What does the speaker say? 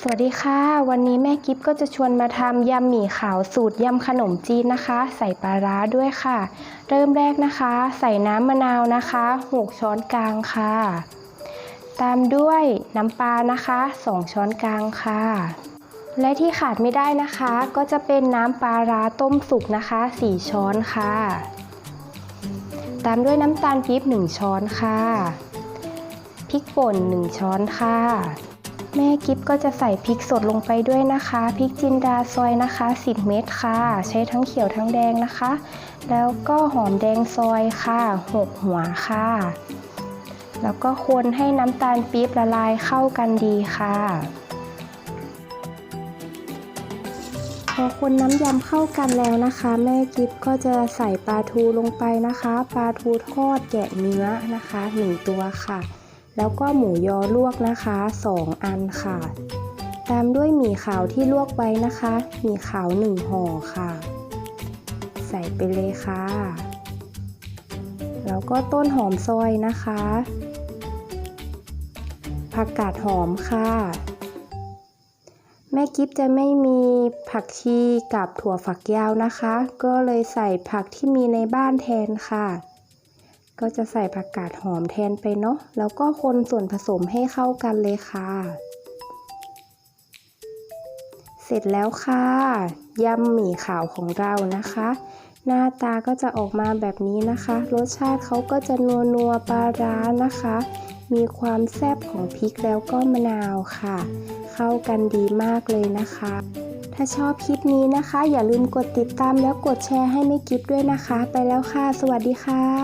สวัสดีค่ะ วันนี้แม่กิฟก็จะชวนมาทำยำหมี่ขาวสูตรยำขนมจีนนะคะ ใส่ปลาร้าด้วยค่ะ เริ่มแรกนะคะ ใส่น้ำมะนาวนะคะ6ช้อนกลางค่ะ ตามด้วยน้ำปลานะคะ2ช้อนกลางค่ะ และที่ขาดไม่ได้นะคะ ก็จะเป็นน้ำปลาร้าต้มสุกนะคะ4ช้อนค่ะ ตามด้วยน้ำตาลปี๊บ1ช้อนค่ะพริกป่น 1 ช้อนค่ะ แม่กิฟก็จะใส่พริกสดลงไปด้วยนะคะ พริกจินดาซอยนะคะ 10 เม็ดค่ะ ใช้ทั้งเขียวทั้งแดงนะคะ แล้วก็หอมแดงซอยค่ะ 6 หัวค่ะ แล้วก็คนให้น้ำตาลปี๊บละลายเข้ากันดีค่ะพอคนน้ำยำเข้ากันแล้วนะคะ แม่กิฟก็จะใส่ปลาทูลงไปนะคะ ปลาทูทอดแกะเนื้อนะคะ1ตัวค่ะ แล้วก็หมูยอลวกนะคะ 2 อันค่ะ ตามด้วยหมี่ขาวที่ลวกไว้นะคะหมี่ขาว 1ห่อค่ะ ใส่ไปเลยค่ะ แล้วก็ต้นหอมซอยนะคะ ผักกาดหอมค่ะ แม่กิฟจะไม่มีผักชีกับถั่วฝักยาวนะคะ ก็เลยใส่ผักที่มีในบ้านแทนค่ะ ก็จะใส่ผักกาดหอมแทนไปเนาะ แล้วก็คนส่วนผสมให้เข้ากันเลยค่ะ เสร็จแล้วค่ะยำหมี่ขาวของเรานะคะ หน้าตาก็จะออกมาแบบนี้นะคะ รสชาติเขาก็จะนัวนัวปลาร้านะคะ มีความแซ่บของพริกแล้วก็มะนาวค่ะ เข้ากันดีมากเลยนะคะ ถ้าชอบคลิปนี้นะคะ อย่าลืมกดติดตามแล้วกดแชร์ให้ไม่กิฟด้วยนะคะ ไปแล้วค่ะ สวัสดีค่ะ